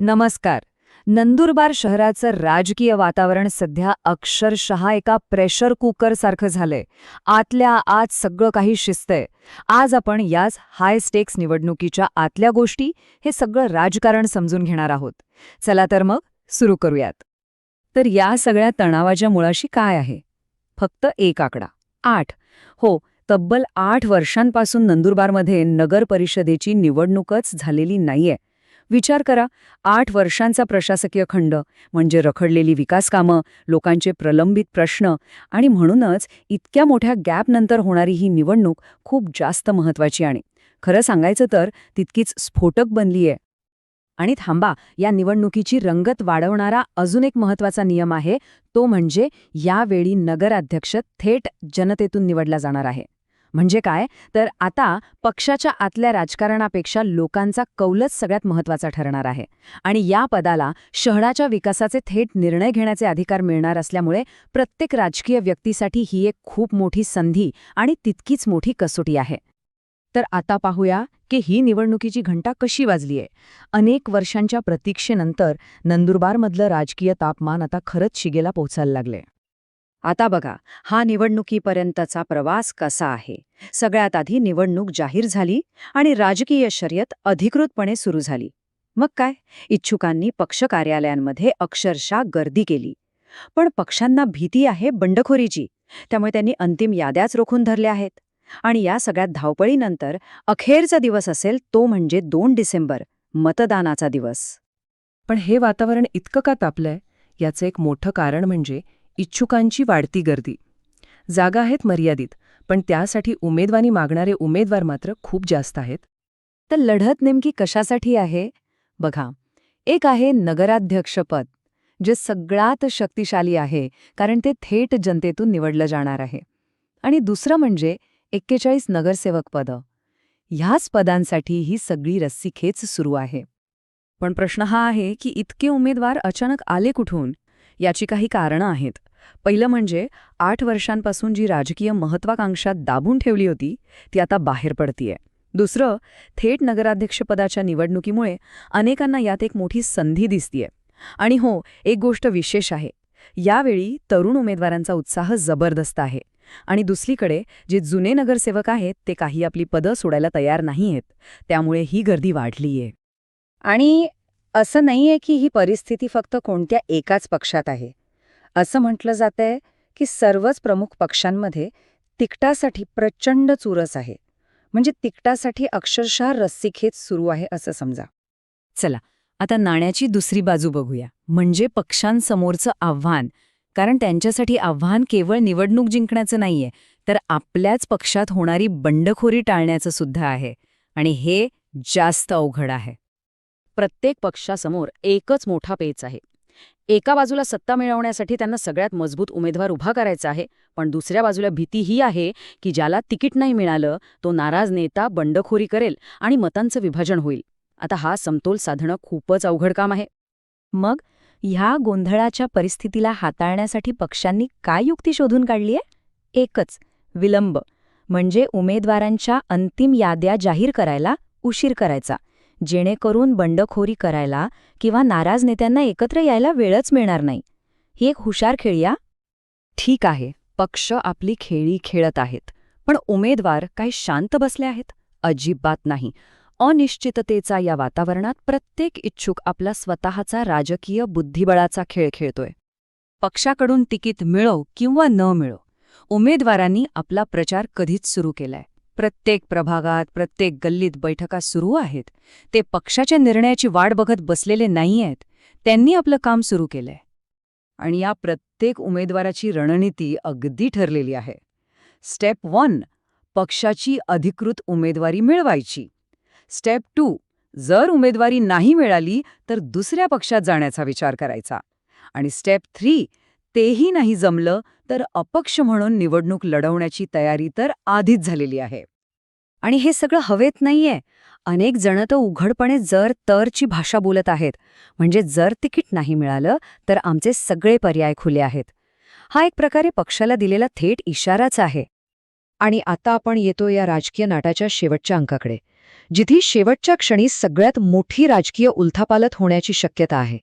नमस्कार. नंदुरबार शहराचं राजकीय वातावरण सध्या अक्षरशः एका प्रेशर कुकरसारखं झालंय. आतल्या आत सगळं काही शिस्तय. आज आपण याच हाय स्टेक्स निवडणुकीच्या आतल्या गोष्टी हे सगळं राजकारण समजून घेणार आहोत. चला तर मग सुरू करूयात. तर या सगळ्या तणावाच्या मुळाशी काय आहे? फक्त एक आकडा. आठ. हो तब्बल आठ वर्षांपासून नंदुरबारमध्ये नगर परिषदेची निवडणूकच झालेली नाहीये. विचार करा. आठ वर्षांचा प्रशासकीय खंड म्हणजे रखडलेली विकासकामं लोकांचे प्रलंबित प्रश्न आणि म्हणूनच इतक्या मोठ्या गॅपनंतर होणारी ही निवडणूक खूप जास्त महत्वाची आणि खरं सांगायचं तर तितकीच स्फोटक बनलीय. आणि थांबा या निवडणुकीची रंगत वाढवणारा अजून एक महत्त्वाचा नियम आहे तो म्हणजे यावेळी नगराध्यक्ष थेट जनतेतून निवडला जाणार आहे. म्हणजे काय? तर आता पक्षाच्या आतल्या राजकारणापेक्षा लोकांचा कौलच सगळ्यात महत्त्वाचा ठरणार आहे. आणि या पदाला शहराच्या विकासाचे थेट निर्णय घेण्याचे अधिकार मिळणार असल्यामुळे प्रत्येक राजकीय व्यक्तीसाठी ही एक खूप मोठी संधी आणि तितकीच मोठी कसोटी आहे. तर आता पाहूया की ही निवडणुकीची घंटा कशी वाजलीय. अनेक वर्षांच्या प्रतीक्षेनंतर नंदुरबारमधलं राजकीय तापमान आता खरंच शिगेला पोहोचायला लागले आता बघा हा निवडणुकीपर्यंतचा प्रवास कसा आहे? सगळ्यात आधी निवडणूक जाहीर झाली आणि राजकीय शर्यत अधिकृतपणे सुरू झाली. मग काय? इच्छुकांनी पक्ष कार्यालयांमध्ये अक्षरशः गर्दी केली. पण पक्षांना भीती आहे बंडखोरीची त्यामुळे त्यांनी अंतिम याद्याच रोखून धरल्या आहेत. आणि या सगळ्यात धावपळीनंतर अखेरचा दिवस असेल तो म्हणजे दोन डिसेंबर मतदानाचा दिवस. पण हे वातावरण इतकं का तापलंय? याचं एक मोठं कारण म्हणजे इच्छुकांची वाढती गर्दी. जागा आहेत मर्यादित पण त्यासाठी उमेदवारी मागणारे उमेदवार मात्र खूप जास्त आहेत. तर लढत नेमकी कशासाठी आहे? बघा एक आहे नगराध्यक्षपद जे सगळ्यात शक्तिशाली आहे कारण ते थेट जनतेतून निवडलं जाणार आहे. आणि दुसरं म्हणजे एक्केचाळीस नगरसेवक पदं. ह्याच पदांसाठी ही सगळी रस्सीखेच सुरू आहे. पण प्रश्न हा आहे की इतके उमेदवार अचानक आले कुठून? याची काही कारणं आहेत. पहिलं म्हणजे आठ वर्षांपासून जी राजकीय महत्वाकांक्षा दाबून ठेवली होती ती आता बाहेर पडतीये. दुसरं थेट नगराध्यक्षपदाच्या निवडणुकीमुळे अनेकांना यात एक मोठी संधी दिसतीये. आणि हो एक गोष्ट विशेष आहे. यावेळी तरुण उमेदवारांचा उत्साह जबरदस्त आहे. आणि दुसरीकडे जे जुने नगरसेवक आहेत ते काही आपली पदं सोडायला तयार नाहीयेत. त्यामुळे ही गर्दी वाढलीये. आणि असं नाहीये की ही परिस्थिती फक्त कोणत्या एकाच पक्षात आहे. असं म्हटलं जातंय की सर्वच प्रमुख पक्षांमध्ये तिकटासाठी प्रचंड चुरस आहे. म्हणजे तिकटासाठी अक्षरशः रस्सीखेच सुरू आहे असं समजा. चला आता नाण्याची दुसरी बाजू बघूया. म्हणजे पक्षांसमोरचं आव्हान. कारण त्यांच्यासाठी आव्हान केवळ निवडणूक जिंकण्याचं नाहीये तर आपल्याच पक्षात होणारी बंडखोरी टाळण्याचं सुद्धा आहे. आणि हे जास्त अवघड आहे. प्रत्येक पक्षासमोर एकच मोठा पेच आहे. एका बाजूला सत्ता मिळवण्यासाठी त्यांना सगळ्यात मजबूत उमेदवार उभा करायचा आहे पण दुसऱ्या बाजूला भीती ही आहे की ज्याला तिकीट नाही मिळालं तो नाराज नेता बंडखोरी करेल आणि मतांचं विभाजन होईल. आता हा समतोल साधणं खूपच अवघड काम आहे. मग ह्या गोंधळाच्या परिस्थितीला हाताळण्यासाठी पक्षांनी काय युक्ती शोधून काढलीय एकच विलंब म्हणजे उमेदवारांच्या अंतिम याद्या जाहीर करायला उशीर करायचा. जेणेकरून बंडखोरी करायला किंवा नाराज नेत्यांना एकत्र यायला वेळच मिळणार नाही. ही एक हुशार खेळी ठीक आहे. पक्ष आपली खेळी खेळत आहेत. पण उमेदवार काही शांत बसले आहेत? अजिबात नाही. अनिश्चिततेचा या वातावरणात प्रत्येक इच्छुक आपला स्वतःचा राजकीय बुद्धिबळाचा खेळ खेळतोय. पक्षाकडून तिकीट मिळो किंवा न मिळो उमेदवारांनी आपला प्रचार कधीच सुरू केलाय. प्रत्येक प्रभागात प्रत्येक गल्लीत बैठका सुरू आहेत. ते पक्षाच्या निर्णयाची वाट बघत बसलेले नाहीयेत. त्यांनी आपलं काम सुरू केलंय. आणि या प्रत्येक उमेदवाराची रणनीती अगदी ठरलेली आहे. स्टेप वन पक्षाची अधिकृत उमेदवारी मिळवायची. स्टेप टू जर उमेदवारी नाही मिळाली तर दुसऱ्या पक्षात जाण्याचा विचार करायचा. आणि स्टेप थ्री तेही नाही जमलं तर अपक्ष म्हणून निवडणूक लढवण्याची तयारी तर आधीच झालेली आहे. आणि हे सगळं हवेत नाहीये. अनेक जण तर उघडपणे जर तरची भाषा बोलत आहेत. म्हणजे जर तिकीट नाही मिळालं तर आमचे सगळे पर्याय खुले आहेत. हा एक प्रकारे पक्षाला दिलेला थेट इशाराच आहे. आणि आता आपण येतो या राजकीय नाटाच्या शेवटच्या अंकाकडे. जिथे शेवटच्या क्षणी सगळ्यात मोठी राजकीय उलथापालथ होण्याची शक्यता आहे.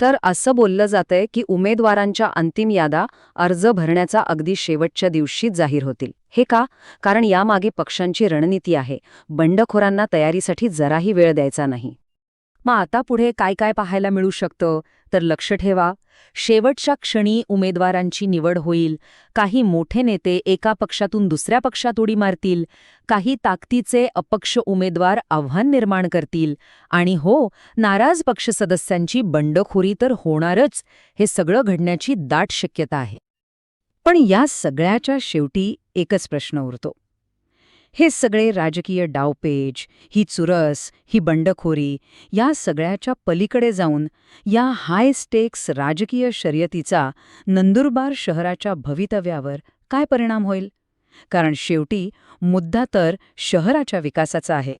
तर असं बोललं जातंय की उमेदवारांच्या अंतिम यादा अर्ज भरण्याचा अगदी शेवटच्या दिवशीच जाहीर होतील. हे का? कारण यामागे पक्षांची रणनीती आहे. बंडखोरांना तयारीसाठी जराही वेळ द्यायचा नाही. मग आता पुढे काय काय पाहायला मिळू शकतं? तर लक्ष ठेवा. शेवटच्या क्षणी उमेदवारांची निवड होईल. काही मोठे नेते एका पक्षातून दुसऱ्या पक्षात उडी मारतील. काही ताकदीचे अपक्ष उमेदवार आव्हान निर्माण करतील. आणि हो नाराज पक्ष सदस्यांची बंडखोरी तर होणारच. हे सगळं घडण्याची दाट शक्यता आहे. पण या सगळ्याच्या शेवटी एकच प्रश्न उरतो. हे सगळे राजकीय डावपेच ही चुरस ही बंडखोरी या सगळ्याच्या पलीकडे जाऊन या हाय स्टेक्स राजकीय शर्यतीचा नंदुरबार शहराच्या भवितव्यावर काय परिणाम होईल? कारण शेवटी मुद्दा तर शहराच्या विकासाचा आहे.